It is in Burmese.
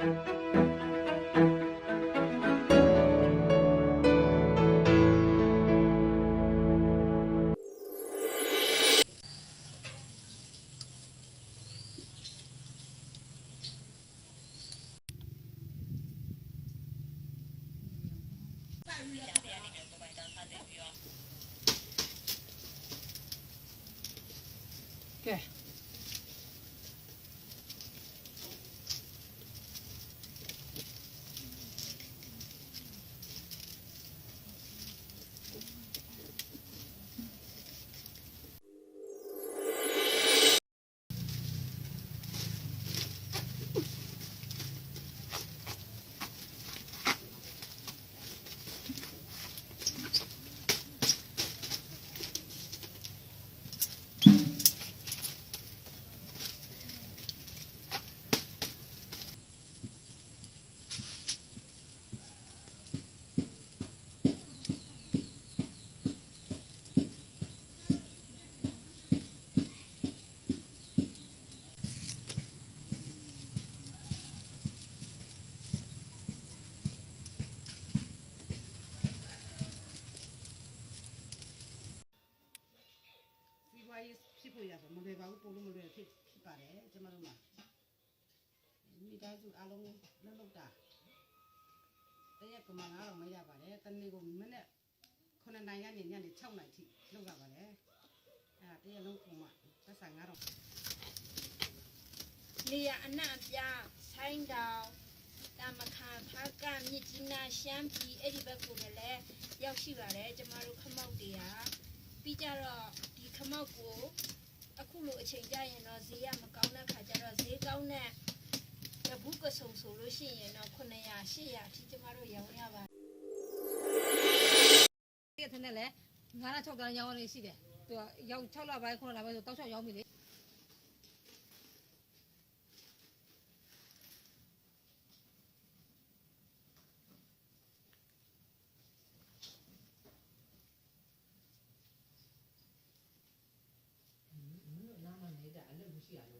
Okay. ရေးဖြစ်ဖို့ရဆိုမလွယ်ပါဘူးပို့လို့မလွယ်ဖြစ်ဖြစ်ပါတယ်ကျမတို့မှာမိသားစုအားလုံးလှုပ်လှုပ်တာတရက်ကမှ9000မရပါတယ်တနေ့ကိုမနေ့9နိုင်ကနေညနေ6နိုင်ထိလှုပ်ရပါတယ်အဲတရက်လုံးပုံမှသက်ဆိုင်9000နေရအနှံ့အပြားဆိုင်းတောင်တာမခါဖားကမြစ်ကြီးနားရှမ်းပြည်အဲ့ဒီဘက်ကိုလည်းရောက်ရှိပါတယ်ကျမတို့ခမောက်တွေကပြီးကြတော့ဒီခမောက်ကို အခုလိုအချိန်ကြရင်တော့ဈေးရမကောင်းတဲ့ခါကျတော့ဈေးကောင်းတဲ့တပုကဆုံဆိုလို့ရှိရင်တော့900 800အထိကျမတို့ရောင်းရပါတည့်ထနဲ့လေငါးလား6တန်းရောင်းရရှိတယ်သူကရောက်6လပိုင်း9လပိုင်းဆိုတောက်ချောက်ရောင်းပြီလေ က